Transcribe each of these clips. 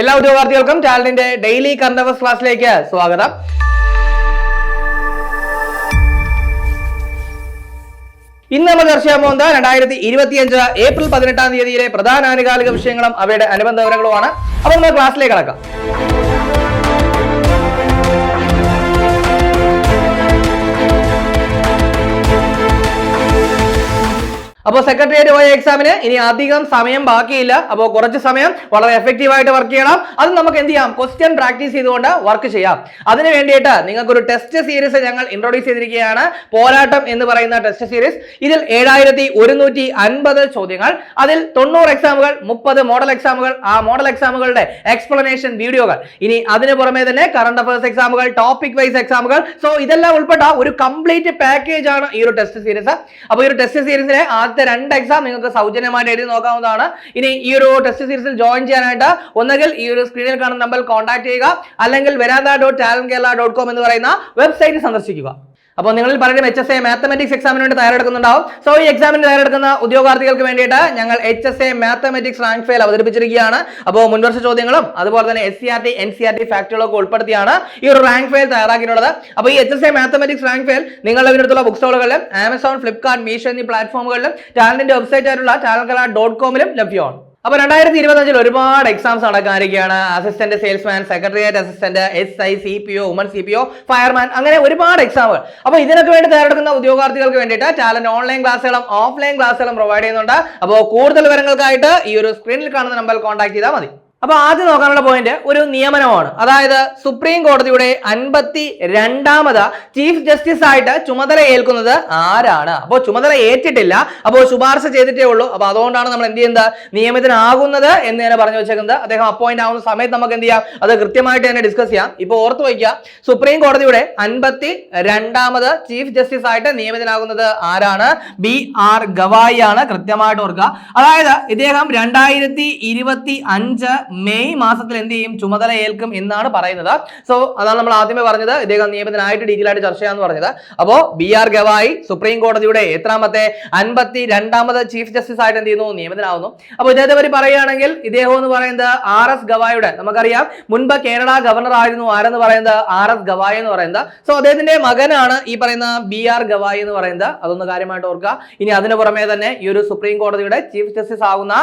എല്ലാ ഉദ്യോഗാർത്ഥികൾക്കും ചാനലിന്റെ ഡെയിലി കന്തവസ് ക്ലാസ്സിലേക്ക് സ്വാഗതം. ഇന്ന് നമ്മൾ ചർച്ച ചെയ്യാൻ പോകുന്നത് രണ്ടായിരത്തി ഇരുപത്തിയഞ്ച് ഏപ്രിൽ പതിനെട്ടാം തീയതിയിലെ പ്രധാന ആനുകാലിക വിഷയങ്ങളും അവയുടെ അനുബന്ധ വിവരങ്ങളുമാണ്. അപ്പോൾ നമ്മൾ ക്ലാസ്സിലേക്ക് കടക്കാം. അപ്പോൾ സെക്രട്ടേറിയറ്റ് പോയ എക്സാമിന് ഇനി അധികം സമയം ബാക്കിയില്ല. അപ്പോൾ കുറച്ച് സമയം വളരെ എഫക്റ്റീവ് ആയിട്ട് വർക്ക് ചെയ്യണം. അത് നമുക്ക് എന്ത് ചെയ്യാം? ക്വസ്റ്റ്യൻ പ്രാക്ടീസ് ചെയ്തുകൊണ്ട് വർക്ക് ചെയ്യാം. അതിന് വേണ്ടിയിട്ട് നിങ്ങൾക്ക് ഒരു ടെസ്റ്റ് സീരീസ് ഞങ്ങൾ ഇൻട്രോഡ്യൂസ് ചെയ്തിരിക്കുകയാണ്. പോരാട്ടം എന്ന് പറയുന്ന ടെസ്റ്റ് സീരീസ് ഇതിൽ ഏഴായിരത്തി ഒരുന്നൂറ്റി അൻപത് ചോദ്യങ്ങൾ. അതിൽ തൊണ്ണൂറ് എക്സാമുകൾ മുപ്പത് മോഡൽ എക്സാമുകൾ ആ മോഡൽ എക്സാമുകളുടെ എക്സ്പ്ലനേഷൻ വീഡിയോകൾ. ഇനി അതിന് പുറമെ തന്നെ കറണ്ട് അഫയേഴ്സ് എക്സാമുകൾ ടോപ്പിക് വൈസ് എക്സാമുകൾ സോ ഇതെല്ലാം ഉൾപ്പെട്ട ഒരു കംപ്ലീറ്റ് പാക്കേജ് ആണ് ഈ ഒരു ടെസ്റ്റ് സീരീസ് അപ്പോൾ ഈ ഒരു ടെസ്റ്റ് സീരീസിലെ ആദ്യത്തെ രണ്ട് എക്സാം നിങ്ങൾക്ക് സൗജന്യമായിട്ട് എഴുതി നോക്കാവുന്നതാണ്. ഇനി ഈ ഒരു ടെസ്റ്റ് സീരീസിൽ ജോയിൻ ചെയ്യാനായിട്ട് ഒന്നുകിൽ ഈ ഒരു സ്ക്രീനിൽ കാണുന്ന നമ്പർ കോൺടാക്ട് ചെയ്യുക. അല്ലെങ്കിൽ Varanta dot talent Kerala dot com എന്ന് പറയുന്ന വെബ്സൈറ്റ് സന്ദർശിക്കുക. അപ്പോൾ നിങ്ങൾ പലരും എച്ച് എസ് എ മാത്തമെറ്റിക്സ് എക്സാമിന് വേണ്ടി തയ്യാറെടുക്കുന്നുണ്ടാവും. സോ ഈ എക്സാമിന് തയ്യാറെടുക്കുന്ന ഉദ്യോഗാർത്ഥികൾക്ക് വേണ്ടിയിട്ട് ഞങ്ങൾ H S A mathematics rank file അവതരിപ്പിച്ചിരിക്കുകയാണ്. അപ്പോൾ മുൻവർഷ ചോദ്യങ്ങളും അതുപോലെ തന്നെ S C R T N C R T ഫാക്ടറികളൊക്കെ ഉൾപ്പെടുത്തിയാണ് ഈ ഒരു റാങ്ക് ഫെയിൽ തയ്യാറാക്കിയിട്ടുള്ളത്. അപ്പോൾ ഈ H S A mathematics rank file നിങ്ങളുടെ അടുത്തുള്ള ബുക്ക് സ്റ്റോളുകളിലും ആമസോൺ ഫ്ലിപ്കാർട്ട് മീഷോ എന്നീ പ്ലാറ്റ്ഫോമുകളിലും ചാനലിന്റെ വെബ്സൈറ്റ് ആയിട്ടുള്ള ചാനൽ ഡോട്ട് കോമിലും ലഭ്യമാണ്. അപ്പൊ രണ്ടായിരത്തി ഇരുപത്തഞ്ചിൽ ഒരുപാട് exams നടക്കാനിരിക്കുകയാണ്. Assistant salesman secretariat assistant S I C P O woman C P O fireman അങ്ങനെ ഒരുപാട് എക്സാമുകൾ അപ്പൊ ഇതിനൊക്കെ വേണ്ടി തയ്യാറെടുക്കുന്ന ഉദ്യോഗാർത്ഥികൾക്ക് വേണ്ടിയിട്ട് ടാലന്റ് ഓൺലൈൻ ക്ലാസ്സുകളും ഓഫ്ലൈൻ ക്ലാസ്സുകളും പ്രൊവൈഡ് ചെയ്യുന്നുണ്ട്. അപ്പോൾ കൂടുതൽ വിവരങ്ങൾക്കായിട്ട് ഈ ഒരു സ്ക്രീനിൽ കാണുന്ന നമ്പറിൽ കോൺടാക്ട് ചെയ്താൽ മതി. അപ്പൊ ആദ്യം നോക്കാനുള്ള പോയിന്റ് ഒരു നിയമനമാണ്. അതായത് സുപ്രീം കോടതിയുടെ അൻപത്തി രണ്ടാമത് ചീഫ് ജസ്റ്റിസ് ആയിട്ട് ചുമതല ഏൽക്കുന്നത് ആരാണ്? അപ്പോൾ ചുമതല ഏറ്റിട്ടില്ല. അപ്പോൾ ശുപാർശ ചെയ്തിട്ടേ ഉള്ളൂ. അപ്പോൾ അതുകൊണ്ടാണ് നമ്മൾ എന്ത് ചെയ്യുന്നത്? നിയമിതനാകുന്നത് എന്ന് തന്നെ പറഞ്ഞു വെച്ചേക്കുന്നത്. അദ്ദേഹം അപ്പോയിന്റ് ആവുന്ന സമയത്ത് നമുക്ക് എന്ത് ചെയ്യാം? അത് കൃത്യമായിട്ട് തന്നെ ഡിസ്കസ് ചെയ്യാം. ഇപ്പൊ ഓർത്ത് വയ്ക്കുക. സുപ്രീം കോടതിയുടെ അൻപത്തി രണ്ടാമത് ചീഫ് ജസ്റ്റിസ് ആയിട്ട് നിയമിതനാകുന്നത് ആരാണ്? ബി ആർ ഗവായി ആണ് കൃത്യമായിട്ട് ഓർക്കുക. അതായത് ഇദ്ദേഹം രണ്ടായിരത്തി ഇരുപത്തി അഞ്ച് മെയ് മാസത്തിൽ എന്ത് ചെയ്യും? ചുമതല ഏൽക്കും എന്നാണ് പറയുന്നത്. സോ അതാണ് നമ്മൾ ആദ്യമേ പറഞ്ഞത്. ഇദ്ദേഹം നിയമത്തിനായിട്ട് ഡീറ്റെയിൽ ആയിട്ട് ചർച്ച ചെയ്യാന്ന് പറഞ്ഞത്. അപ്പോ ബി ആർ ഗവായി സുപ്രീം കോടതിയുടെ എത്രാമത്തെ അൻപത്തി രണ്ടാമത് ചീഫ് ജസ്റ്റിസ് ആയിട്ട് എന്ത് ചെയ്യുന്നു? നിയമിതനാവുന്നു അപ്പോൾ ഇദ്ദേഹത്തെ പറ്റി പറയുകയാണെങ്കിൽ ഇദ്ദേഹം എന്ന് പറയുന്നത് ആർ എസ് ഗവായിയുടെ നമുക്കറിയാം. മുൻപ് കേരള ഗവർണർ ആയിരുന്നു. ആരെന്ന് പറയുന്നത്? ആർ എസ് ഗവായി എന്ന് പറയുന്നത്. സോ അദ്ദേഹത്തിന്റെ മകനാണ് ഈ പറയുന്ന ബി ആർ ഗവായി എന്ന് പറയുന്നത്. അതൊന്ന് കാര്യമായിട്ട് ഓർക്കുക. ഇനി അതിനു പുറമെ തന്നെ ഈ ഒരു സുപ്രീം കോടതിയുടെ ചീഫ് ജസ്റ്റിസ് ആകുന്ന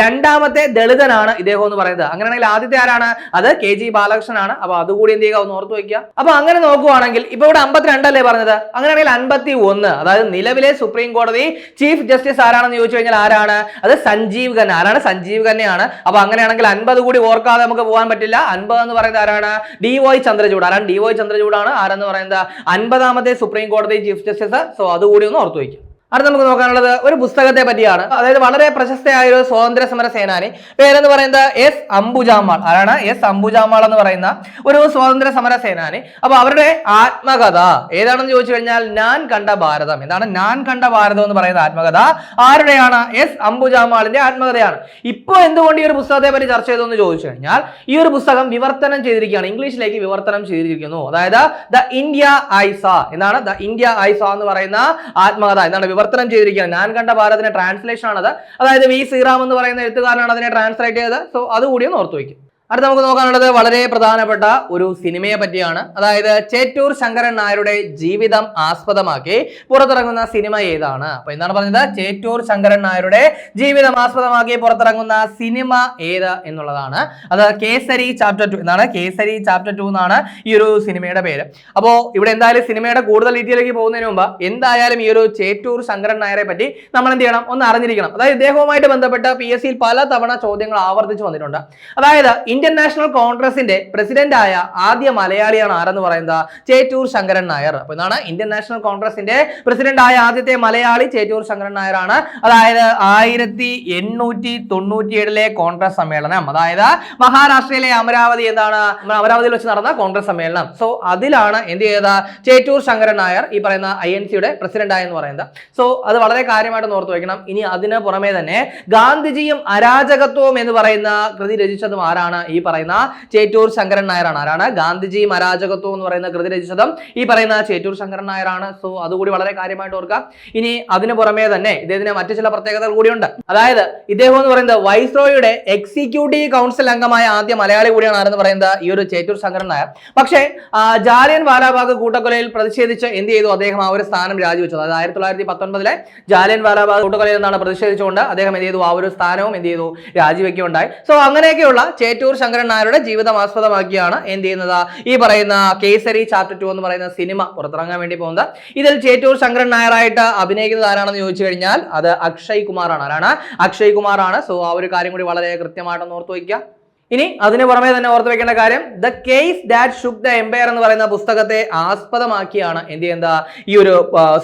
രണ്ടാമത്തെ ദളിതനാണ് ഇദ്ദേഹം എന്ന് പറയുന്നത്. അങ്ങനെയാണെങ്കിൽ ആദ്യത്തെ ആരാണ്? അത് കെ ജി ബാലകൃഷ്ണനാണ് അപ്പൊ അതുകൂടി എന്ത് ചെയ്യുക? ഒന്ന് ഓർത്ത് വയ്ക്കുക. അപ്പൊ അങ്ങനെ നോക്കുവാണെങ്കിൽ ഇപ്പൊ ഇവിടെ അമ്പത്തിരണ്ടല്ലേ പറഞ്ഞത്? അങ്ങനെയാണെങ്കിൽ അൻപത്തി ഒന്ന് അതായത് നിലവിലെ സുപ്രീം കോടതി ചീഫ് ജസ്റ്റിസ് ആരാണെന്ന് ചോദിച്ചു കഴിഞ്ഞാൽ ആരാണ്? അത് സഞ്ജീവ് ഖന്ന ആരാണ്? സഞ്ജീവ് ഖന്നയാണ്. അപ്പൊ അങ്ങനെയാണെങ്കിൽ അൻപത് കൂടി ഓർക്കാതെ നമുക്ക് പോകാൻ പറ്റില്ല. അൻപത് എന്ന് പറയുന്നത് ആരാണ്? D Y Chandrachud. ആരാണ്? ഡി വൈ ചന്ദ്രചൂഡാണ് ആരെന്ന് പറയുന്നത്? അൻപതാമത്തെ സുപ്രീം കോടതി ചീഫ് ജസ്റ്റിസ്. സോ അതുകൂടി ഒന്ന് ഓർത്തു വയ്ക്കും അടുത്ത നമുക്ക് നോക്കാനുള്ളത് ഒരു പുസ്തകത്തെ പറ്റിയാണ്. അതായത് വളരെ പ്രശസ്തയായ ഒരു സ്വാതന്ത്ര്യ സമര സേനാനി. പേരെന്ന് പറയുന്നത് എസ് അംബുജാമാൾ. ആരാണ്? എസ് അംബുജാമാൾ എന്ന് പറയുന്ന ഒരു സ്വാതന്ത്ര്യ സമര സേനാനി. അപ്പൊ അവരുടെ ആത്മകഥ ഏതാണെന്ന് ചോദിച്ചു കഴിഞ്ഞാൽ ഞാൻ കണ്ട ഭാരതം. എന്താണ്? ഞാൻ കണ്ട ഭാരതം എന്ന് പറയുന്ന ആത്മകഥ ആരുടെയാണ്? എസ് അംബുജാമാളിന്റെ ആത്മകഥയാണ്. ഇപ്പോൾ എന്തുകൊണ്ട് ഈ ഒരു പുസ്തകത്തെ പറ്റി ചർച്ച ചെയ്തു എന്ന് ചോദിച്ചു കഴിഞ്ഞാൽ ഈ ഒരു പുസ്തകം വിവർത്തനം ചെയ്തിരിക്കുകയാണ്. ഇംഗ്ലീഷിലേക്ക് വിവർത്തനം ചെയ്തിരിക്കുന്നു. അതായത് ദ ഇന്ത്യ ഐസ എന്നാണ് ദ ഇന്ത്യ ഐസ എന്ന് പറയുന്ന ആത്മകഥ. എന്താണ്? വിവർത്തനം ചെയ്തിരിക്കുകയാണ്. ഞാൻ കണ്ട ഭാരതത്തിന്റെ ട്രാൻസ്ലേഷൻ ആണത്. അതായത് വി ശ്രീറാം എന്ന് പറയുന്ന എഴുത്തുകാരനാണ് അതിനെ ട്രാൻസ്ലേറ്റ് ചെയ്തത്. സോ അതുകൂടി ഒന്ന് ഓർത്തു വയ്ക്കും. അടുത്ത നമുക്ക് നോക്കാനുള്ളത് വളരെ പ്രധാനപ്പെട്ട ഒരു സിനിമയെ പറ്റിയാണ്. അതായത് ചേറ്റൂർ ശങ്കരൻ നായരുടെ ജീവിതം ആസ്പദമാക്കി പുറത്തിറങ്ങുന്ന സിനിമ ഏതാണ്? അപ്പൊ എന്താണ് പറഞ്ഞത്? ചേറ്റൂർ ശങ്കരൻ നായരുടെ ജീവിതം ആസ്പദമാക്കി പുറത്തിറങ്ങുന്ന സിനിമ ഏത് എന്നുള്ളതാണ്. അത് കേസരി ചാപ്റ്റർ ടു എന്നാണ്. കേസരി ചാപ്റ്റർ ടു എന്നാണ് ഈ ഒരു സിനിമയുടെ പേര്. അപ്പോൾ ഇവിടെ എന്തായാലും സിനിമയുടെ കൂടുതൽ ഡീറ്റെയിലേക്ക് പോകുന്നതിന് മുമ്പ് എന്തായാലും ഈ ഒരു ചേറ്റൂർ ശങ്കരൻ നായരെ പറ്റി നമ്മൾ എന്ത് ചെയ്യണം? ഒന്ന് അറിഞ്ഞിരിക്കണം. അതായത് ഇദ്ദേഹവുമായിട്ട് ബന്ധപ്പെട്ട് പി എസ് സിയിൽ പല തവണ ചോദ്യങ്ങൾ ആവർത്തിച്ചു വന്നിട്ടുണ്ട്. അതായത് ഇന്ത്യൻ നാഷണൽ കോൺഗ്രസിന്റെ പ്രസിഡന്റ് ആയ ആദ്യ മലയാളിയാണ് ആരെന്ന് പറയുന്നത്? ചേറ്റൂർ ശങ്കരൻ നായർ. അപ്പൊ ഇതാണ് ഇന്ത്യൻ നാഷണൽ കോൺഗ്രസിന്റെ പ്രസിഡന്റ് ആയ ആദ്യത്തെ മലയാളി ചേറ്റൂർ ശങ്കരൻ നായരാണ്. അതായത് ആയിരത്തി എണ്ണൂറ്റി തൊണ്ണൂറ്റി ഏഴിലെ കോൺഗ്രസ് സമ്മേളനം. അതായത് മഹാരാഷ്ട്രയിലെ അമരാവതി എന്താണ്? അമരാവതിയിൽ വെച്ച് നടന്ന കോൺഗ്രസ് സമ്മേളനം. സോ അതിലാണ് എന്ത് ചെയ്ത ചേറ്റൂർ ശങ്കരൻ നായർ ഈ പറയുന്ന ഐ എൻ സിയുടെ പ്രസിഡന്റ് ആയെന്ന് പറയുന്നത്. സോ അത് വളരെ കാര്യമായിട്ട് ഓർത്ത് വയ്ക്കണം ഇനി അതിന് പുറമെ തന്നെ ഗാന്ധിജിയും അരാജകത്വവും എന്ന് പറയുന്ന കൃതി രചിച്ചതും ആരാണ്? ഈ പറയുന്ന ചേറ്റൂർ ശങ്കരൻ നായരാണ്. ആരാണ്? ഗാന്ധിജി മരാജകത്വം എന്ന് പറയുന്ന കൃതി രചിച്ചതും ഈ പറയുന്ന ചേറ്റൂർ ശങ്കരൻ നായരാണ്. സോ അതുകൂടി വളരെ കാര്യമായിട്ട് ഓർക്കുക. ഇനി അതിന് പുറമേ തന്നെ ഇദ്ദേഹത്തിന് മറ്റു ചില പ്രത്യേകതകൾ കൂടിയുണ്ട്. അതായത് ഇദ്ദേഹം എന്ന് പറയുന്നത് വൈസ്രോയുടെ എക്സിക്യൂട്ടീവ് കൗൺസിൽ അംഗമായ ആദ്യ മലയാളി കൂടിയാണ് ആരെന്ന് പറയുന്നത് ഈ ഒരു ചേറ്റൂർ ശങ്കരൻ നായർ. പക്ഷേ ജാലിയൻ വാലാബാഗ് കൂട്ടക്കൊലയിൽ പ്രതിഷേധിച്ച് എന്ത് ചെയ്തു? അദ്ദേഹം ആ ഒരു സ്ഥാനം രാജിവെച്ചത്. അതായത് ആയിരത്തി തൊള്ളായിരത്തി പത്തൊൻപതിലെ ജാലിയൻ വാലാബാഗ് കൂട്ടക്കൊലയിൽ നിന്നാണ് പ്രതിഷേധിച്ചുകൊണ്ട് അദ്ദേഹം എന്ത് ചെയ്തു? ആ ഒരു സ്ഥാനവും എന്ത് ചെയ്തു? രാജിവെക്കുകയുണ്ടായി. സോ അങ്ങനെയൊക്കെയുള്ള ചേറ്റൂർ ശങ്കരൻ നായരുടെ ജീവിതം ആസ്പദമാക്കിയാണ് എന്ത് ചെയ്യുന്നത്? ഈ പറയുന്ന കേസരി ചാപ്റ്റർ ടു എന്ന് പറയുന്ന സിനിമ പുറത്തിറങ്ങാൻ വേണ്ടി പോകുന്നത്. ഇതിൽ ചേറ്റൂർ ശങ്കരൻ നായരായിട്ട് അഭിനയിക്കുന്നത് ആരാണെന്ന് ചോദിച്ചു കഴിഞ്ഞാൽ അത് അക്ഷയ് കുമാറാണ്. ആരാണ്? അക്ഷയ് കുമാറാണ്. സോ ആ ഒരു കാര്യം കൂടി വളരെ കൃത്യമായിട്ട് ഓർത്തു വയ്ക്കുക. ഇനി അതിന് പുറമെ തന്നെ ഓർത്ത് വെക്കേണ്ട കാര്യം the case that shook the empire എന്ന് പറയുന്ന പുസ്തകത്തെ ആസ്പദമാക്കിയാണ് എന്ത് ചെയ്യുന്ന ഈ ഒരു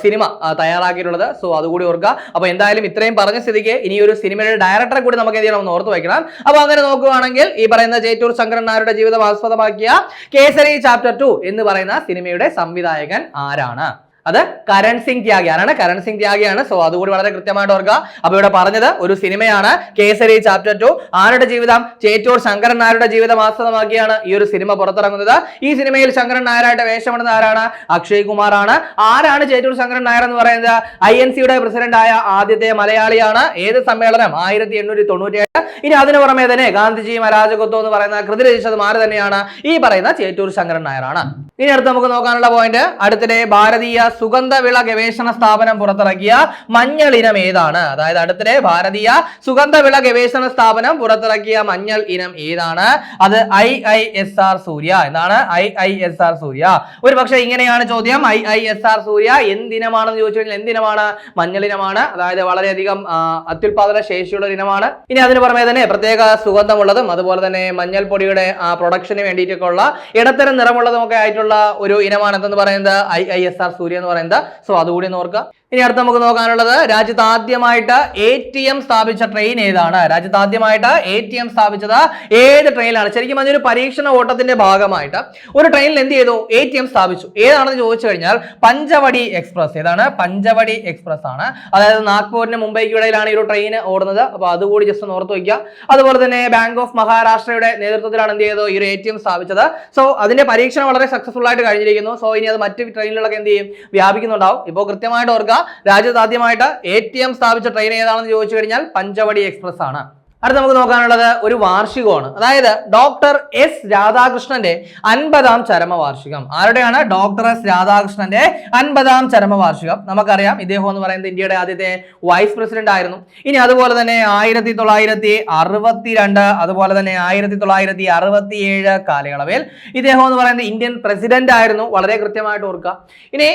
സിനിമ തയ്യാറാക്കിയിട്ടുള്ളത്. സോ അതുകൂടി ഓർക്കുക. അപ്പൊ എന്തായാലും ഇത്രയും പറഞ്ഞ സ്ഥിതിക്ക് ഇനി ഒരു സിനിമയുടെ ഡയറക്ടറെ കൂടി നമുക്ക് എന്ത് ചെയ്യണം ഒന്ന് ഓർത്ത് വെക്കണം. അപ്പൊ അങ്ങനെ നോക്കുകയാണെങ്കിൽ ഈ പറയുന്ന ജയറ്റൂർ ശങ്കരൻ നായരുടെ ജീവിതം ആസ്പദമാക്കിയ കേസരി ചാപ്റ്റർ ടു എന്ന് പറയുന്ന സിനിമയുടെ സംവിധായകൻ ആരാണ്? അത് കരൺ സിംഗ് ത്യാഗി ആരാണ് കരൺ സിംഗ് ത്യാഗിയാണ്. സോ അതുകൂടി വളരെ കൃത്യമായിട്ട് ഓർക്കുക. അപ്പൊ ഇവിടെ പറഞ്ഞത് ഒരു സിനിമയാണ്. കേസരി ചാപ്റ്റർ ടു ആരുടെ ജീവിതം? ചേറ്റൂർ ശങ്കരൻ നായരുടെ ജീവിതം ആസ്പദമാക്കിയാണ് ഈ ഒരു സിനിമ പുറത്തിറങ്ങുന്നത്. ഈ സിനിമയിൽ ശങ്കരൻ നായരായിട്ട് വേഷമിടുന്ന ആരാണ്? അക്ഷയ് കുമാർ ആണ് ആരാണ് ചേറ്റൂർ ശങ്കരൻ നായർ എന്ന് പറയുന്നത്? ഐ എൻ സിയുടെ പ്രസിഡന്റ് ആയ ആദ്യത്തെ മലയാളിയാണ്. ഏത് സമ്മേളനം? ആയിരത്തി എണ്ണൂറ്റി തൊണ്ണൂറ്റി ഏഴ് ഇനി അതിന് പുറമെ തന്നെ ഗാന്ധിജിയും അരാജകത്വം എന്ന് പറയുന്ന കൃതി രചിച്ചത് മാറി തന്നെയാണ്? ഈ പറയുന്ന ചേറ്റൂർ ശങ്കരൻ നായരാണ്. ഇനി അടുത്ത് നമുക്ക് നോക്കാനുള്ള പോയിന്റ് അടുത്തിടെ ഭാരതീയ സുഗന്ധവിള ഗവേഷണ സ്ഥാപനം പുറത്തിറക്കിയ മഞ്ഞൾ ഇനം ഏതാണ്? അതായത് അടുത്തിടെ ഭാരതീയ സുഗന്ധവിള ഗവേഷണ സ്ഥാപനം പുറത്തിറക്കിയ മഞ്ഞൾ ഇനം ഏതാണ്? അത് I I S R Surya. എന്താണ് I I S R Surya? ഒരു പക്ഷേ ഇങ്ങനെയാണ് ചോദ്യം. I I S R Surya എന്തിനമാണെന്ന് ചോദിച്ചു കഴിഞ്ഞാൽ എന്തിനമാണ്? മഞ്ഞളിനമാണ് അതായത് വളരെയധികം അത്യുൽപാദന ശേഷിയുള്ള ഇനമാണ്. ഇനി അതിന് പുറമെ തന്നെ പ്രത്യേക സുഗന്ധമുള്ളതും അതുപോലെ തന്നെ മഞ്ഞൾ പൊടിയുടെ പ്രൊഡക്ഷന് വേണ്ടിയിട്ടൊക്കെ ഉള്ള ഇടത്തരം നിറമുള്ളതും ഒക്കെ ആയിട്ടുള്ള ഒരു ഇനമാണ് എന്തെന്ന് പറയുന്നത്? I I S R Surya എന്ന് പറയുന്നത്. സോ അതുകൂടി ഒന്ന് ഓർക്കുക. ഇനി അടുത്ത് നമുക്ക് നോക്കാനുള്ളത് രാജ്യത്ത് ആദ്യമായിട്ട് എ ടി എം സ്ഥാപിച്ച ട്രെയിൻ ഏതാണ്? രാജ്യത്ത് ആദ്യമായിട്ട് എ ടി എം സ്ഥാപിച്ചത് ഏത് ട്രെയിനിലാണ് ശരിക്കും അതിനൊരു പരീക്ഷണ ഓട്ടത്തിന്റെ ഭാഗമായിട്ട് ഒരു ട്രെയിനിൽ എന്ത് ചെയ്തു? എ ടി എം സ്ഥാപിച്ചു. ഏതാണെന്ന് ചോദിച്ചു കഴിഞ്ഞാൽ പഞ്ചവടി എക്സ്പ്രസ്. ഏതാണ്? പഞ്ചവടി എക്സ്പ്രസ് ആണ്. അതായത് നാഗ്പൂരിന് മുംബൈക്ക് ഇടയിലാണ് ഈ ഒരു ട്രെയിൻ ഓടുന്നത്. അപ്പോൾ അതുകൂടി ജസ്റ്റ് ഒന്ന് ഓർത്ത് വയ്ക്കുക. അതുപോലെ തന്നെ ബാങ്ക് ഓഫ് മഹാരാഷ്ട്രയുടെ നേതൃത്വത്തിലാണ് എന്ത് ചെയ്തത്? ഈ ഒരു എ ടി എം സ്ഥാപിച്ചത്. സോ അതിന്റെ പരീക്ഷണം വളരെ സക്സസ്ഫുൾ ആയിട്ട് കഴിഞ്ഞിരിക്കുന്നു. സോ ഇനി അത് മറ്റ് ട്രെയിനുകളൊക്കെ എന്ത് ചെയ്യും? വ്യാപിക്കുന്നുണ്ടാവും. ഇപ്പോൾ കൃത്യമായിട്ട് ഓർക്കുക. രാജ്യത്ത് ആദ്യമായിട്ട് എ ടി എം സ്ഥാപിച്ച ട്രെയിൻ ഏതാണെന്ന് ചോദിച്ചു കഴിഞ്ഞാൽ പഞ്ചവടി എക്സ്പ്രസ് ആണ്. അടുത്ത് നമുക്ക് നോക്കാനുള്ളത് ഒരു വാർഷികമാണ്. അതായത് ഡോക്ടർ എസ് രാധാകൃഷ്ണന്റെ അൻപതാം ചരമവാർഷികം. ആരുടെയാണ്? ഡോക്ടർ എസ് രാധാകൃഷ്ണന്റെ അൻപതാം ചരമവാർഷികം. നമുക്കറിയാം ഇദ്ദേഹം എന്ന് പറയുന്നത് ഇന്ത്യയുടെ ആദ്യത്തെ വൈസ് പ്രസിഡന്റ് ആയിരുന്നു. ഇനി അതുപോലെ തന്നെ ആയിരത്തി തൊള്ളായിരത്തി അറുപത്തിരണ്ട് അതുപോലെ തന്നെ ആയിരത്തി തൊള്ളായിരത്തി അറുപത്തി ഏഴ് കാലയളവിൽ ഇദ്ദേഹം എന്ന് പറയുന്നത് ഇന്ത്യൻ പ്രസിഡന്റ് ആയിരുന്നു. വളരെ കൃത്യമായിട്ട് ഓർക്കുക. ഇനി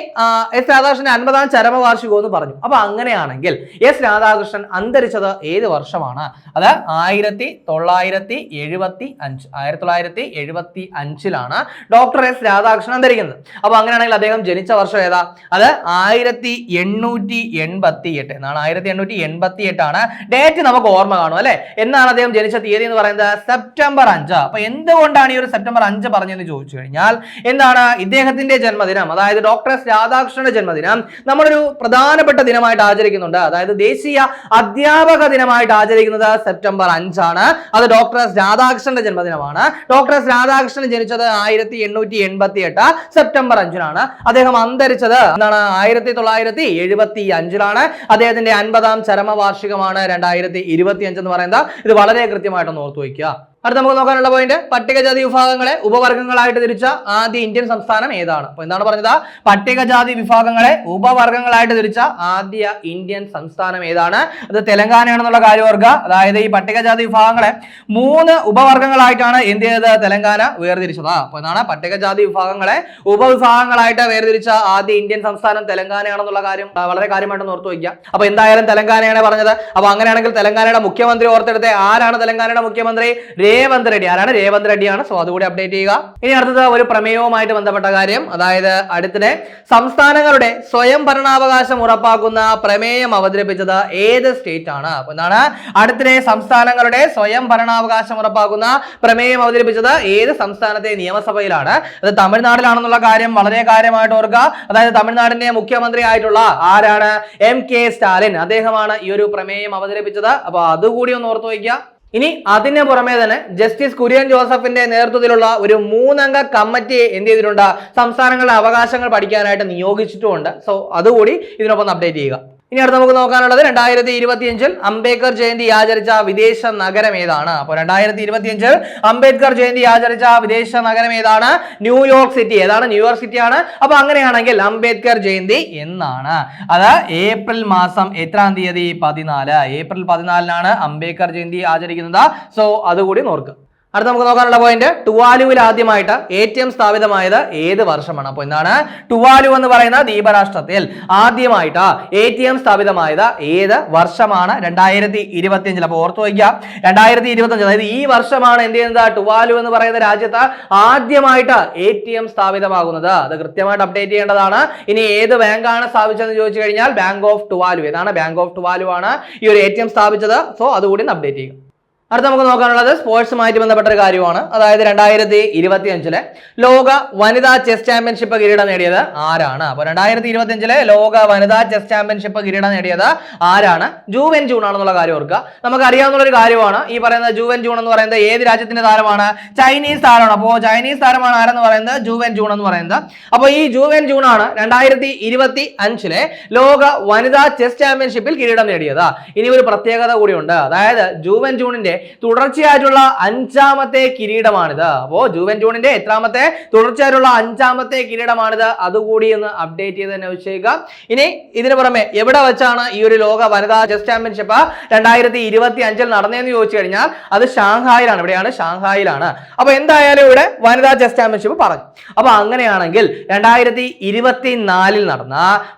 എസ് രാധാകൃഷ്ണന്റെ അൻപതാം ചരമവാർഷികം എന്ന് പറഞ്ഞു. അപ്പൊ അങ്ങനെയാണെങ്കിൽ എസ് രാധാകൃഷ്ണൻ അന്തരിച്ചത് ഏത് വർഷമാണ്? അത് ആയിരത്തി തൊള്ളായിരത്തി എഴുപത്തി അഞ്ച് ആയിരത്തി തൊള്ളായിരത്തി എഴുപത്തി അഞ്ചിലാണ് ഡോക്ടർ എസ് രാധാകൃഷ്ണൻ അന്തരിക്കുന്നത്. അപ്പോൾ അങ്ങനെയാണെങ്കിൽ അദ്ദേഹം ജനിച്ച വർഷം ഏതാ? അത് ആയിരത്തി എണ്ണൂറ്റി എൺപത്തി എട്ട് എന്നാണ് ആയിരത്തി എണ്ണൂറ്റി എൺപത്തി എട്ടാണ് ഡേറ്റ് നമുക്ക് ഓർമ്മ കാണും അല്ലെ? എന്നാണ് അദ്ദേഹം ജനിച്ച തീയതി എന്ന് പറയുന്നത്? സെപ്റ്റംബർ അഞ്ച്. അപ്പൊ എന്തുകൊണ്ടാണ് ഈ ഒരു സെപ്റ്റംബർ അഞ്ച് പറഞ്ഞതെന്ന് ചോദിച്ചു കഴിഞ്ഞാൽ എന്താണ് ഇദ്ദേഹത്തിന്റെ ജന്മദിനം അതായത് ഡോക്ടർ എസ് രാധാകൃഷ്ണന്റെ ജന്മദിനം നമ്മളൊരു പ്രധാനപ്പെട്ട ദിനമായിട്ട് ആചരിക്കുന്നുണ്ട്. അതായത് ദേശീയ അധ്യാപക ദിനമായിട്ട് ആചരിക്കുന്നത് സെപ്റ്റംബർ അഞ്ചാണ്. അത് ഡോക്ടർ എസ് രാധാകൃഷ്ണന്റെ ജന്മദിനമാണ്. ഡോക്ടർ എസ് രാധാകൃഷ്ണൻ ജനിച്ചത് ആയിരത്തി എണ്ണൂറ്റി എൺപത്തി എട്ട് സെപ്റ്റംബർ അഞ്ചിനാണ്. അദ്ദേഹം അന്തരിച്ചത് എന്താണ്? ആയിരത്തി തൊള്ളായിരത്തി എഴുപത്തി അഞ്ചിലാണ് അദ്ദേഹത്തിന്റെ അൻപതാം ചരമവാർഷികമാണ് രണ്ടായിരത്തി ഇരുപത്തി അഞ്ച് എന്ന് പറയുന്നത്. ഇത് വളരെ കൃത്യമായിട്ടൊന്ന് ഓർത്തു വയ്ക്കുക. അടുത്ത നമുക്ക് നോക്കാനുള്ള പോയിന്റ് പട്ടികജാതി വിഭാഗങ്ങളെ ഉപവർഗങ്ങളായിട്ട് തിരിച്ച ആദ്യ ഇന്ത്യൻ സംസ്ഥാനം ഏതാണ്? അപ്പൊ എന്താണ് പറഞ്ഞത്? പട്ടികജാതി വിഭാഗങ്ങളെ ഉപവർഗങ്ങളായിട്ട് തിരിച്ച ആദ്യ ഇന്ത്യൻ സംസ്ഥാനം ഏതാണ്? അത് തെലങ്കാനയാണെന്നുള്ള കാര്യം ഓർക്കുക. അതായത് ഈ പട്ടികജാതി വിഭാഗങ്ങളെ മൂന്ന് ഉപവർഗങ്ങളായിട്ടാണ് എന്ത് ചെയ്തത്? തെലങ്കാന വേർതിരിച്ചത്. അപ്പൊ എന്താണ്? പട്ടികജാതി വിഭാഗങ്ങളെ ഉപവിഭാഗങ്ങളായിട്ട് വേർതിരിച്ച ആദ്യ ഇന്ത്യൻ സംസ്ഥാനം തെലങ്കാനയാണെന്നുള്ള കാര്യം വളരെ കാര്യമായിട്ട് ഓർത്തു വയ്ക്കുക. അപ്പൊ എന്തായാലും തെലങ്കാനയാണ് പറഞ്ഞത്. അപ്പൊ അങ്ങനെയാണെങ്കിൽ തെലങ്കാനയുടെ മുഖ്യമന്ത്രി ഓർത്തെടുത്ത്. ആരാണ് തെലങ്കാനയുടെ മുഖ്യമന്ത്രി? രേവന്ത് റെഡ്ഡി. ആരാണ് രേവന്ത് റെഡ്ഡിയാണ്? സോ അതുകൂടി അപ്ഡേറ്റ് ചെയ്യുക. ഇനി അടുത്തത് ഒരു പ്രമേയവുമായിട്ട് ബന്ധപ്പെട്ട കാര്യം. അതായത് അടുത്തിടെ സംസ്ഥാനങ്ങളുടെ സ്വയം ഭരണാവകാശം ഉറപ്പാക്കുന്ന പ്രമേയം അവതരിപ്പിച്ചത് ഏത് സ്റ്റേറ്റ് ആണ്? അപ്പൊ എന്താണ്? അടുത്തിടെ സംസ്ഥാനങ്ങളുടെ സ്വയം ഭരണാവകാശം ഉറപ്പാക്കുന്ന പ്രമേയം അവതരിപ്പിച്ചത് ഏത് സംസ്ഥാനത്തെ നിയമസഭയിലാണ്? അത് തമിഴ്നാട്ടിലാണെന്നുള്ള കാര്യം വളരെ കാര്യമായിട്ട് ഓർക്കുക. അതായത് തമിഴ്നാടിന്റെ മുഖ്യമന്ത്രി ആയിട്ടുള്ള ആരാണ്? M K Stalin. അദ്ദേഹമാണ് ഈ ഒരു പ്രമേയം അവതരിപ്പിച്ചത്. അപ്പൊ അതുകൂടി ഒന്ന് ഓർത്തു വയ്ക്കുക. ഇനി അതിന് പുറമെ തന്നെ ജസ്റ്റിസ് കുര്യൻ ജോസഫിന്റെ നേതൃത്വത്തിലുള്ള ഒരു മൂന്നംഗ കമ്മിറ്റി എന്ത് ചെയ്തിട്ടുണ്ട്? സംസ്ഥാനങ്ങളുടെ അവകാശങ്ങൾ പഠിക്കാനായിട്ട് നിയോഗിച്ചിട്ടുമുണ്ട്. സോ അതുകൂടി ഇതിനൊപ്പം അപ്ഡേറ്റ് ചെയ്യുക. ഇനി അടുത്ത് നമുക്ക് നോക്കാനുള്ളത് രണ്ടായിരത്തി ഇരുപത്തിയഞ്ചിൽ അംബേദ്കർ ജയന്തി ആചരിച്ച വിദേശ നഗരം ഏതാണ്? അപ്പോൾ രണ്ടായിരത്തി ഇരുപത്തിയഞ്ചിൽ അംബേദ്കർ ജയന്തി ആചരിച്ച വിദേശ നഗരം ഏതാണ്? New York city. ഏതാണ്? ന്യൂയോർക്ക് സിറ്റി ആണ്. അപ്പൊ അങ്ങനെയാണെങ്കിൽ അംബേദ്കർ ജയന്തി എന്നാണ്. അത് ഏപ്രിൽ മാസം എത്രാം തീയതി? പതിനാല്. ഏപ്രിൽ പതിനാലിനാണ് അംബേദ്കർ ജയന്തി ആചരിക്കുന്നത്. സോ അതുകൂടി നോക്കുക അടുത്ത നമുക്ക് നോക്കാനുള്ള പോയിന്റ് ടുവാലുവിൽ ആദ്യമായിട്ട് എ ടി എം സ്ഥാപിതമായത് ഏത് വർഷമാണ്? അപ്പോൾ എന്താണ് ടുവാലു എന്ന് പറയുന്ന ദ്വീപരാഷ്ട്രത്തിൽ ആദ്യമായിട്ട് എ ടി എം സ്ഥാപിതമായത് ഏത് വർഷമാണ്? രണ്ടായിരത്തി ഇരുപത്തി അഞ്ചിൽ അപ്പോൾ ഓർത്തു വയ്ക്കുക. രണ്ടായിരത്തി ഇരുപത്തി അഞ്ച് അതായത് ഈ വർഷമാണ് എന്ത് ചെയ്യുന്നത്? ടുവാലു എന്ന് പറയുന്ന രാജ്യത്ത് ആദ്യമായിട്ട് എ ടി എം സ്ഥാപിതമാകുന്നത്. അത് കൃത്യമായിട്ട് അപ്ഡേറ്റ് ചെയ്യേണ്ടതാണ്. ഇനി ഏത് ബാങ്കാണ് സ്ഥാപിച്ചതെന്ന് ചോദിച്ചു കഴിഞ്ഞാൽ ബാങ്ക് ഓഫ് ടുവാലു ഏതാണ്? ബാങ്ക് ഓഫ് ടുവാലു ആണ് ഈ ഒരു എ സ്ഥാപിച്ചത്. സോ അതുകൂടി അപ്ഡേറ്റ് ചെയ്യുക. അടുത്ത നമുക്ക് നോക്കാനുള്ളത് സ്പോർട്സുമായിട്ട് ബന്ധപ്പെട്ട ഒരു കാര്യമാണ്. അതായത് രണ്ടായിരത്തി ഇരുപത്തി അഞ്ചിലെ ലോക വനിതാ ചെസ് ചാമ്പ്യൻഷിപ്പ് കിരീടം നേടിയത് ആരാണ്? അപ്പോൾ രണ്ടായിരത്തി ഇരുപത്തി അഞ്ചിലെ ലോക വനിതാ ചെസ് ചാമ്പ്യൻഷിപ്പ് കിരീടം നേടിയത് ആരാണ്? ജൂവൻ ജൂൺ ആണെന്നുള്ള കാര്യം ഓർക്കുക. നമുക്ക് അറിയാവുന്ന ഒരു കാര്യമാണ് ഈ പറയുന്ന ജൂവൻ ജൂൺ എന്ന് പറയുന്നത് ഏത് രാജ്യത്തിന്റെ താരമാണ്? ചൈനീസ് താരമാണ്. അപ്പോൾ ചൈനീസ് താരമാണ് ആരെന്ന് പറയുന്നത്? ജൂവൻ ജൂൺ എന്ന് പറയുന്നത്. അപ്പോൾ ഈ ജൂവൻ ജൂൺ ആണ് രണ്ടായിരത്തി ഇരുപത്തി അഞ്ചിലെ ലോക വനിതാ ചെസ് ചാമ്പ്യൻഷിപ്പിൽ കിരീടം നേടിയത്. ഇനി ഒരു പ്രത്യേകത കൂടിയുണ്ട്. അതായത് ജൂവൻ ജൂണിന്റെ തുടർച്ചയായിട്ടുള്ള അഞ്ചാമത്തെ കിരീടമാണിത്. അപ്പോൾ ജൂണിന്റെ എത്രാമത്തെ തുടർച്ചയായിട്ടുള്ള അഞ്ചാമത്തെ കിരീടമാണിത്. അതുകൂടി ഒന്ന് അപ്ഡേറ്റ് ചെയ്ത് തന്നെ വെച്ചേക്കുക ഇനി ഇതിനു പുറമെ എവിടെ വെച്ചാണ് ഈ ഒരു ലോക വനിതാ ചെസ് ചാമ്പ്യൻഷിപ്പ് രണ്ടായിരത്തി ഇരുപത്തി അഞ്ചിൽ നടന്നതെന്ന് ചോദിച്ചു കഴിഞ്ഞാൽ അത് ഷാങ്ഹായിലാണ്. ഇവിടെയാണ് ഷാങ്ഹായിലാണ്. അപ്പൊ എന്തായാലും ഇവിടെ വനിതാ ചെസ് ചാമ്പ്യൻഷിപ്പ് പറഞ്ഞു. അപ്പൊ അങ്ങനെയാണെങ്കിൽ രണ്ടായിരത്തി ഇരുപത്തിനാലിൽ നടന്ന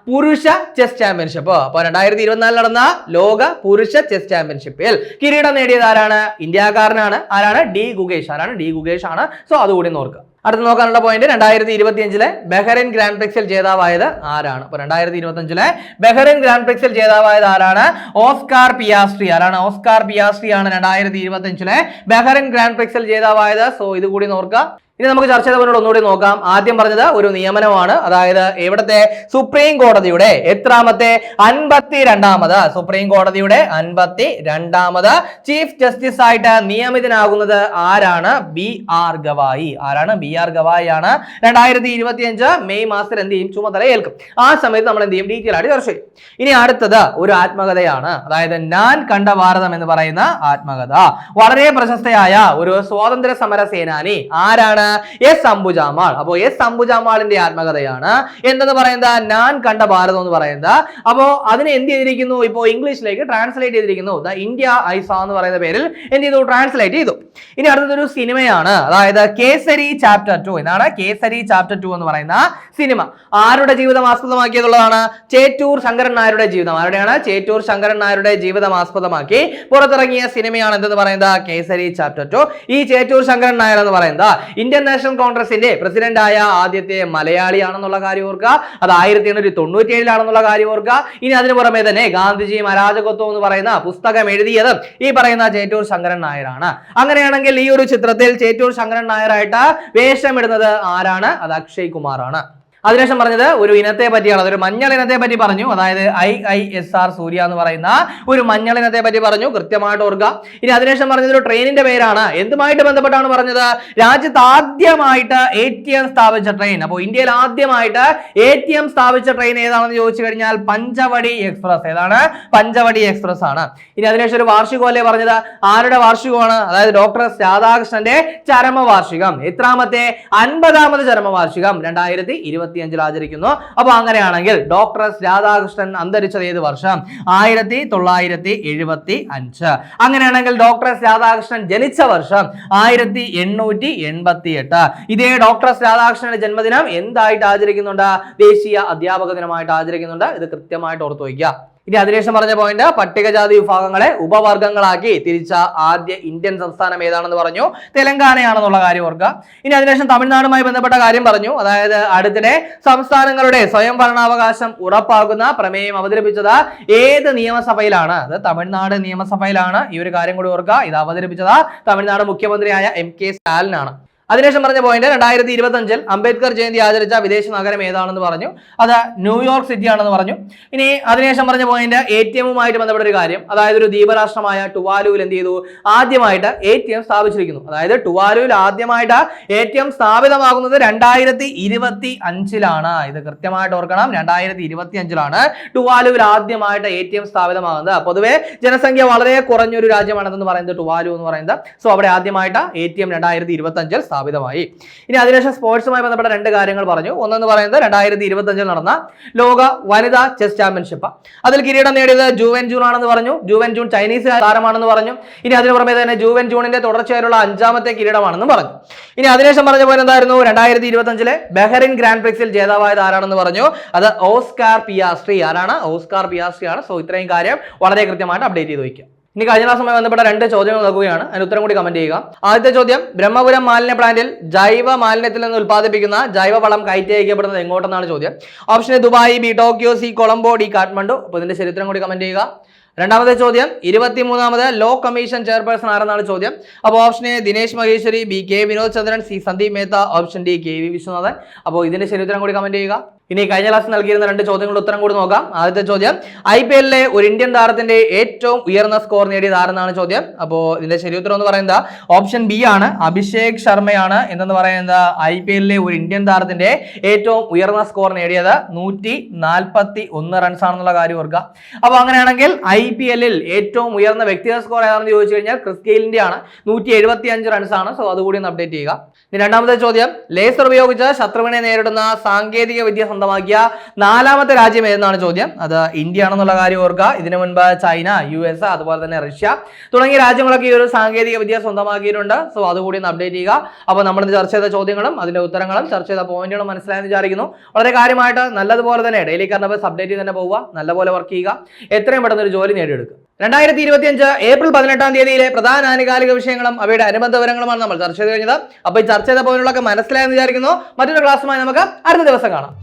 പുരുഷ ചെസ് ചാമ്പ്യൻഷിപ്പ് അപ്പൊ രണ്ടായിരത്തി ഇരുപത്തിനാലിൽ നടന്ന ലോക പുരുഷ ചെസ് ചാമ്പ്യൻഷിപ്പിൽ കിരീടം നേടിയത് ആരാണ്? ഇന്ത്യക്കാരനാണ് ആരാണ്? ഡി ഗുഗേഷ് ആരാണ്? ഡി ഗുഗേഷ് ആണ്. സോ അതുകൂടി നോക്കുക അടുത്ത് നോക്കാനുള്ള പോയിന്റ് രണ്ടായിരത്തി ഇരുപത്തി അഞ്ചിലെ ബഹ്റൈൻ ഗ്രാൻഡ് പ്രിക്സിൽ ജേതാവായത് ആരാണ്? അപ്പൊ രണ്ടായിരത്തി ഇരുപത്തി അഞ്ചിലെ ബഹ്റൈൻ ഗ്രാൻഡ് പ്രിക്സിൽ ജേതാവായത് ആരാണ്? Oscar Piastri. ആരാണ്? ഓസ്കാർ പിയാസ്ട്രി ആണ് രണ്ടായിരത്തി ഇരുപത്തി അഞ്ചിലെ ബഹ്റൈൻ ഗ്രാൻഡ് പ്രിക്സിൽ ജേതാവായത്. സോ ഇത് കൂടി നോക്കുക ഇനി നമുക്ക് ചർച്ച ചെയ്തവരോട് ഒന്നുകൂടി നോക്കാം. ആദ്യം പറഞ്ഞത് ഒരു നിയമനമാണ്. അതായത് ഇവിടുത്തെ സുപ്രീം കോടതിയുടെ എത്രാമത്തെ അൻപത്തി രണ്ടാമത് സുപ്രീം കോടതിയുടെ അൻപത്തി രണ്ടാമത് ചീഫ് ജസ്റ്റിസ് ആയിട്ട് നിയമിതനാകുന്നത് ആരാണ്? B R Gavai. ആരാണ്? ബി ആർ ഗവായി ആണ് രണ്ടായിരത്തി ഇരുപത്തി അഞ്ച് മെയ് മാസത്തിൽ എന്ത് ചെയ്യും? ചുമതല ഏൽക്കും. ആ സമയത്ത് നമ്മൾ എന്ത് ചെയ്യും? ഡീറ്റെയിൽ ആയിട്ട് ചർച്ച ചെയ്യും. ഇനി അടുത്തത് ഒരു ആത്മകഥയാണ്. അതായത് ഞാൻ കണ്ട ഭാരതം എന്ന് പറയുന്ന ആത്മകഥ. വളരെ പ്രശസ്തയായ ഒരു സ്വാതന്ത്ര്യ സമര സേനാനി ആരാണ്? എസ് അംബുജാമാൾ. അപ്പോ എസ് അംബുജാമാളിന്റെ ആത്മകഥയാണ്. എന്തെന്ന് പറയുന്നത്? ഞാൻ കണ്ട ഭാരതം എന്ന് പറയുന്നത്. അപ്പോ അതിനെ എന്ത് ചെയ്തിരിക്കുന്നു? ഇപ്പോ ഇംഗ്ലീഷിലേക്ക് ട്രാൻസ്ലേറ്റ് ചെയ്തിരിക്കുന്നു. ദ ഇന്ത്യ ഐസ എന്ന് പറയുന്ന പേരിൽ എന്ത് ചെയ്തു? ട്രാൻസ്ലേറ്റ് ചെയ്തു. ഇനി അടുത്തൊരു സിനിമയാണ്. അതായത് കേസരി ചാപ്റ്റർ ടു എന്നാണ് കേസരി ചാപ്റ്റർ ടു എന്ന് പറയുന്ന സിനിമ. ആരുടെ ജീവിതം ആസ്പദമാക്കിയതുള്ളതാണ് ചേറ്റൂർ ശങ്കരൻ നായരുടെ ജീവിതം. ആരുടെയാണ്? ചേറ്റൂർ ശങ്കരൻ നായരുടെ ജീവിതം ആസ്പദമാക്കി പുറത്തിറങ്ങിയ സിനിമയാണ് എന്തെന്ന് പറയുന്നത്? കേസരി ചാപ്റ്റർ ടു ഈ ചേറ്റൂർ ശങ്കരൻ നായർ എന്ന് പറയുന്നത് ഇന്ത്യൻ നാഷണൽ കോൺഗ്രസിന്റെ പ്രസിഡന്റ് ആയ ആദ്യത്തെ മലയാളിയാണെന്നുള്ള കാര്യം ഓർക്കുക. അത് ആയിരത്തി എണ്ണൂറ്റി തൊണ്ണൂറ്റി ഏഴിലാണെന്നുള്ള കാര്യം ഓർക്കുക. ഇനി അതിന് പുറമെ തന്നെ ഗാന്ധിജി അരാജകത്വം എന്ന് പറയുന്ന പുസ്തകം എഴുതിയത് ഈ പറയുന്ന ചേറ്റൂർ ശങ്കരൻ നായരാണ്. അങ്ങനെയാണെങ്കിൽ ഈ ഒരു ചിത്രത്തിൽ ചേറ്റൂർ ശങ്കരൻ നായരായിട്ട് വേഷമിടുന്നത് ആരാണ്? അത് അക്ഷയ് കുമാറാണ്. അതിനുശേഷം പറഞ്ഞത് ഒരു ഇനത്തെ പറ്റിയാണ്. അതൊരു മഞ്ഞൾ ഇനത്തെ പറ്റി പറഞ്ഞു. അതായത് I I S R Surya എന്ന് പറയുന്ന ഒരു മഞ്ഞൾ ഇനത്തെ പറ്റി പറഞ്ഞു. കൃത്യമായിട്ട് ഓർക്കുക. ഇനി അതിനുശേഷം പറഞ്ഞത് ഒരു ട്രെയിനിന്റെ പേരാണ്. എന്തുമായിട്ട് ബന്ധപ്പെട്ടാണ് പറഞ്ഞത്? രാജ്യത്ത് ആദ്യമായിട്ട് എ ടി എം സ്ഥാപിച്ച ട്രെയിൻ. അപ്പോൾ ഇന്ത്യയിൽ ആദ്യമായിട്ട് എ ടി എം സ്ഥാപിച്ച ട്രെയിൻ ഏതാണെന്ന് ചോദിച്ചു കഴിഞ്ഞാൽ പഞ്ചവടി എക്സ്പ്രസ്. ഏതാണ്? പഞ്ചവടി എക്സ്പ്രസ് ആണ്. ഇനി അതിനുശേഷം ഒരു വാർഷികമല്ലേ പറഞ്ഞത്? ആരുടെ വാർഷികമാണ്? അതായത് ഡോക്ടർ രാധാകൃഷ്ണന്റെ ചരമവാർഷികം. എത്രാമത്തെ? അൻപതാമത് ചരമവാർഷികം. രണ്ടായിരത്തി ഇരുപത്തി അഞ്ചിൽ ആചരിക്കുന്നു. അപ്പൊ അങ്ങനെയാണെങ്കിൽ ഡോക്ടർ എസ് രാധാകൃഷ്ണൻ അന്തരിച്ചത് ഏത് വർഷം? ആയിരത്തി തൊള്ളായിരത്തി എഴുപത്തി അഞ്ച്. അങ്ങനെയാണെങ്കിൽ ഡോക്ടർ എസ് രാധാകൃഷ്ണൻ ജനിച്ച വർഷം ആയിരത്തി എണ്ണൂറ്റി എൺപത്തി എട്ട് ഇതേ ഡോക്ടർ എസ് രാധാകൃഷ്ണന്റെ ജന്മദിനം എന്തായിട്ട് ആചരിക്കുന്നുണ്ട്? ദേശീയ അധ്യാപക ദിനമായിട്ട് ആചരിക്കുന്നുണ്ട്. ഇത് കൃത്യമായിട്ട് ഓർത്തു വയ്ക്കുക. ഇനി അതിനുശേഷം പറഞ്ഞ പോയിന്റ് പട്ടികജാതി വിഭാഗങ്ങളെ ഉപവർഗങ്ങളാക്കി തിരിച്ച ആദ്യ ഇന്ത്യൻ സംസ്ഥാനം ഏതാണെന്ന് പറഞ്ഞു. തെലങ്കാനയാണെന്നുള്ള കാര്യം ഓർക്കുക. ഇനി അതിനുശേഷം തമിഴ്നാടുമായി ബന്ധപ്പെട്ട കാര്യം പറഞ്ഞു. അതായത് അടുത്തിടെ സംസ്ഥാനങ്ങളുടെ സ്വയം ഭരണാവകാശം ഉറപ്പാക്കുന്ന പ്രമേയം അവതരിപ്പിച്ചത് ഏത് നിയമസഭയിലാണ്? അത് തമിഴ്നാട് നിയമസഭയിലാണ്. ഈ ഒരു കാര്യം കൂടി ഓർക്കുക. ഇത് അവതരിപ്പിച്ചത് തമിഴ്നാട് മുഖ്യമന്ത്രിയായ എം കെ സ്റ്റാലിനാണ്. അതിനുശേഷം പറഞ്ഞ പോയിന്റ് രണ്ടായിരത്തി ഇരുപത്തി അഞ്ചിൽ അംബേദ്കർ ജയന്തി ആചരിച്ച വിദേശ നഗരം ഏതാണെന്ന് പറഞ്ഞു. അത് ന്യൂയോർക്ക് സിറ്റി ആണെന്ന് പറഞ്ഞു. ഇനി അതിനുശേഷം പറഞ്ഞ പോയിന്റ് എ ടി എമ്മുമായിട്ട് ബന്ധപ്പെട്ട ഒരു കാര്യം. അതായത് ഒരു ദ്വീപരാഷ്ട്രമായ ടുവാലുവിൽ എന്ത് ചെയ്തു? ആദ്യമായിട്ട് എ ടി എം സ്ഥാപിച്ചിരിക്കുന്നു. അതായത് ടുവാലുവിൽ ആദ്യമായിട്ട് എ ടി എം സ്ഥാപിതമാകുന്നത് രണ്ടായിരത്തി ഇരുപത്തി അഞ്ചിലാണ് ഇത് കൃത്യമായിട്ട് ഓർക്കണം. രണ്ടായിരത്തി ഇരുപത്തി അഞ്ചിലാണ് ടുവാലുവിൽ ആദ്യമായിട്ട് എ ടി എം സ്ഥാപിതമാകുന്നത്. പൊതുവെ ജനസംഖ്യ വളരെ കുറഞ്ഞൊരു രാജ്യമാണെന്ന് പറയുന്നത് ടുവാലു എന്ന് പറയുന്നത്. സോ അവിടെ ആദ്യമായിട്ട് എ ടി എം രണ്ടായിരത്തി ഇരുപത്തി അഞ്ചിൽ സ്ഥാപിതമായി. ഇനി അതിനുശേഷം സ്പോർട്സുമായി ബന്ധപ്പെട്ട രണ്ട് കാര്യങ്ങൾ പറഞ്ഞു. ഒന്നെന്ന് പറയുന്നത് രണ്ടായിരത്തി ഇരുപത്തഞ്ചിൽ നടന്ന ലോക വനിതാ ചെസ് ചാമ്പ്യൻഷിപ്പ് അതിൽ കിരീടം നേടിയത് ജൂവൻ ജൂൺ ആണെന്ന് പറഞ്ഞു. ജൂവൻ ജൂൺ ചൈനീസ് താരമാണെന്ന് പറഞ്ഞു. ഇനി അതിന് പുറമെ തന്നെ ജൂവൻ ജൂണിന്റെ തുടർച്ചയായുള്ള അഞ്ചാമത്തെ കിരീടമാണെന്ന് പറഞ്ഞു. ഇനി അതിനുശേഷം പറഞ്ഞ പോലെ എന്തായിരുന്നു? രണ്ടായിരത്തി ഇരുപത്തഞ്ചിലെ ബഹറിൻ ഗ്രാൻഡ് പ്രിക്സിൽ ജേതാവായത് ആരാണെന്ന് പറഞ്ഞു. അത് ഓസ്കാർ പിയാസ്ട്രി. ആരാണ്? ഓസ്കാർ പിയാസ്ട്രി ആണ്. സോ ഇത്രയും കാര്യം വളരെ കൃത്യമായിട്ട് അപ്ഡേറ്റ് ചെയ്ത് വയ്ക്കുക ഇനി കഴിഞ്ഞ ക്ലാസ്സുമായി ബന്ധപ്പെട്ട രണ്ട് ചോദ്യങ്ങൾ നോക്കുകയാണ്. അതിന് ഉത്തരം കൂടി കമന്റ് ചെയ്യുക. ആദ്യത്തെ ചോദ്യം ബ്രഹ്മപുരം മാലിന്യ പ്ലാന്റിൽ ജൈവ മാലിന്യത്തിൽ നിന്ന് ഉൽപ്പാദിപ്പിക്കുന്ന ജൈവവളം കയറ്റി അയക്കപ്പെടുന്നത് എങ്ങോട്ടെന്നാണ് ചോദ്യം. Option Dubai B Tokyo C Colombo D Kathmandu. അപ്പോൾ ഇതിന്റെ ശരി ഉത്തരം കൂടി കമന്റ് ചെയ്യുക. രണ്ടാമത്തെ ചോദ്യം ഇരുപത്തിമൂന്നാമത് ലോ കമ്മീഷൻ ചെയർപേഴ്സൺ ആരെന്നാണ് ചോദ്യം. അപ്പോൾ option A Dinesh Maheshwari B K Vinod Chandran C Sandeep Mehta option D K V Viswanathan. അപ്പോൾ ഇതിന്റെ ശരി ഉത്തരം കൂടി കമന്റ് ചെയ്യുക. ഇനി കഴിഞ്ഞ ക്ലാസ് നൽകിയിരുന്ന രണ്ട് ചോദ്യങ്ങളുടെ ഉത്തരം കൂടി നോക്കാം. ആദ്യത്തെ ചോദ്യം ഐ പി എല്ലിലെ ഒരു ഇന്ത്യൻ താരത്തിന്റെ ഏറ്റവും ഉയർന്ന സ്കോർ നേടിയ താരെന്നാണ് ചോദ്യം. അപ്പോൾ ഇതിന്റെ ശരി ഉത്തരം എന്ന് പറയുന്നത് ഓപ്ഷൻ ബി ആണ്. അഭിഷേക് ശർമ്മയാണ്. എന്തെന്ന് പറയുന്നത് ഐ പി എല്ലിലെ ഒരു ഇന്ത്യൻ താരത്തിന്റെ ഏറ്റവും ഉയർന്ന സ്കോർ നേടിയത് നൂറ്റി നാൽപ്പത്തി ഒന്ന് റൺസ് ആണെന്നുള്ള കാര്യം ഓർക്കുക. അപ്പോൾ അങ്ങനെയാണെങ്കിൽ ഐ പി എല്ലിൽ ഏറ്റവും ഉയർന്ന വ്യക്തിഗത സ്കോർ ഏതാണെന്ന് ചോദിച്ചു കഴിഞ്ഞാൽ ക്രിസ് ഗെയിലിന്റെ ആണ് നൂറ്റി എഴുപത്തി അഞ്ച് റൺസ് ആണ്. സോ അതുകൂടി ഒന്ന് അപ്ഡേറ്റ് ചെയ്യുക. ഇനി രണ്ടാമത്തെ ചോദ്യം. ലേസർ ഉപയോഗിച്ച് ശത്രുവിനെ നേരിടുന്ന സാങ്കേതിക വിദ്യ സ്വന്തമാക്കിയ നാലാമത്തെ രാജ്യം ഏതെന്നാണ് ചോദ്യം. അത് ഇന്ത്യ ആണെന്നുള്ള കാര്യം ഓർക്കുക. ഇതിനു മുൻപ് ചൈന യു എസ് അതുപോലെ തന്നെ റഷ്യ തുടങ്ങിയ രാജ്യങ്ങളൊക്കെ ഈ ഒരു സാങ്കേതിക വിദ്യ സ്വന്തമാക്കിയിട്ടുണ്ട്. സോ അതുകൂടി ഒന്ന് അപ്ഡേറ്റ് ചെയ്യുക. അപ്പോൾ നമ്മൾ ചർച്ച ചെയ്ത ചോദ്യങ്ങളും അതിന്റെ ഉത്തരങ്ങളും ചർച്ച ചെയ്ത പോയിന്റുകളും മനസ്സിലായെന്ന് വിചാരിക്കുന്നു. വളരെ കാര്യമായിട്ട് നല്ലതുപോലെ തന്നെ ഡെയിലി കറണ്ട് അപ്ഡേറ്റ് ചെയ്ത് തന്നെ പോവുക. നല്ലപോലെ വർക്ക് ചെയ്യുക. എത്രയും പെട്ടെന്ന് ഒരു ജോലി നേടിയെടുക്കുക. രണ്ടായിരത്തി ഇരുപത്തി അഞ്ച് ഏപ്രിൽ പതിനെട്ടാം തീയതിയിലെ പ്രധാന ആനുകാലിക വിഷയങ്ങളും അവയുടെ അനുബന്ധ വിവരങ്ങളുമാണ് നമ്മൾ ചർച്ച ചെയ്ത് കഴിഞ്ഞത്. അപ്പോൾ ഈ ചർച്ച ചെയ്ത പോയിന്റുകളൊക്കെ മനസ്സിലായെന്ന് വിചാരിക്കുന്നു. മറ്റൊരു ക്ലാസ്സുമായി നമുക്ക് അടുത്ത ദിവസം കാണാം.